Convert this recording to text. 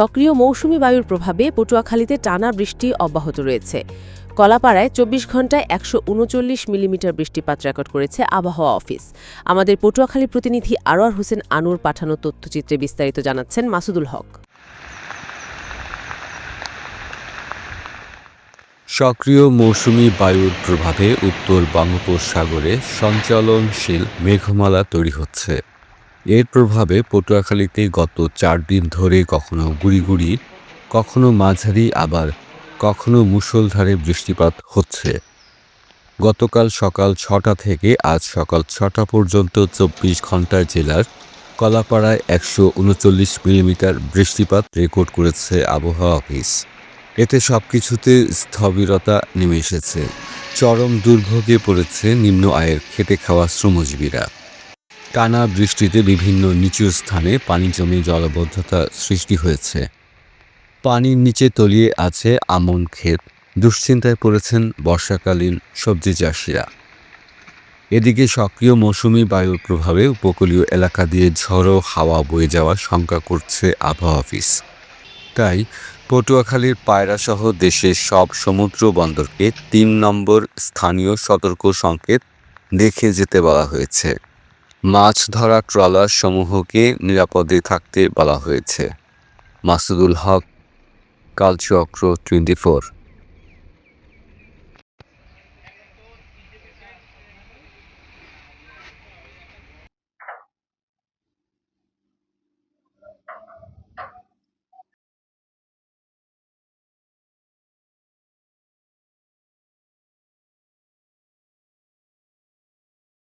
সক্রিয় মৌসুমি বায়ুর প্রভাবে পটুয়াখালীতে টানা বৃষ্টি অব্যাহত রয়েছে। কলাপাড়ায় চব্বিশ ঘন্টায় একশো উনচল্লিশ মিলিমিটার বৃষ্টিপাত রেকর্ড করেছে আবহাওয়া অফিস। আমাদের পটুয়াখালী প্রতিনিধি আরোয়ার হোসেন আনুর পাঠানো তথ্যচিত্রে বিস্তারিত জানাচ্ছেন মাসুদুল হক। সক্রিয় মৌসুমি বায়ুর প্রভাবে উত্তর বঙ্গোপসাগরে সঞ্চালনশীল মেঘমালা তৈরি হচ্ছে। এর প্রভাবে পটুয়াখালীতে গত চার দিন ধরে কখনো গুড়ি গুড়ি কখনো মাঝারি, আবার কখনো মুষলধারে বৃষ্টিপাত হচ্ছে। গতকাল সকাল ছটা থেকে আজ সকাল ছটা পর্যন্ত চব্বিশ ঘন্টায় জেলার কলাপাড়ায় একশো উনচল্লিশ মিলিমিটার বৃষ্টিপাত রেকর্ড করেছে আবহাওয়া অফিস। এতে সব কিছুতে স্থবিরতা নেমে এসেছে। চরম দুর্ভোগে পড়েছে নিম্ন আয়ের খেটে খাওয়া শ্রমজীবীরা। টানা বৃষ্টিতে বিভিন্ন নিচু স্থানে পানি জমে জলবদ্ধতা সৃষ্টি হয়েছে। পানির নিচে তলিয়ে আছে আমন ক্ষেত। দুশ্চিন্তায় পড়েছেন বর্ষাকালীন সবজি চাষিরা। এদিকে সক্রিয় মৌসুমি বায়ুর প্রভাবে উপকূলীয় এলাকা দিয়ে ঝড়ো হাওয়া বয়ে যাওয়ার শঙ্কা করছে আবহাওয়া অফিস। তাই পটুয়াখালীর পায়রাসহ দেশের সব সমুদ্র বন্দরকে তিন নম্বর স্থানীয় সতর্ক সংকেত দেখে যেতে বলা হয়েছে। মাছ ধরা ট্রলার সমূহকে নিরাপদে থাকতে বলা হয়েছে। Masudul Haque কালচক্র twenty four.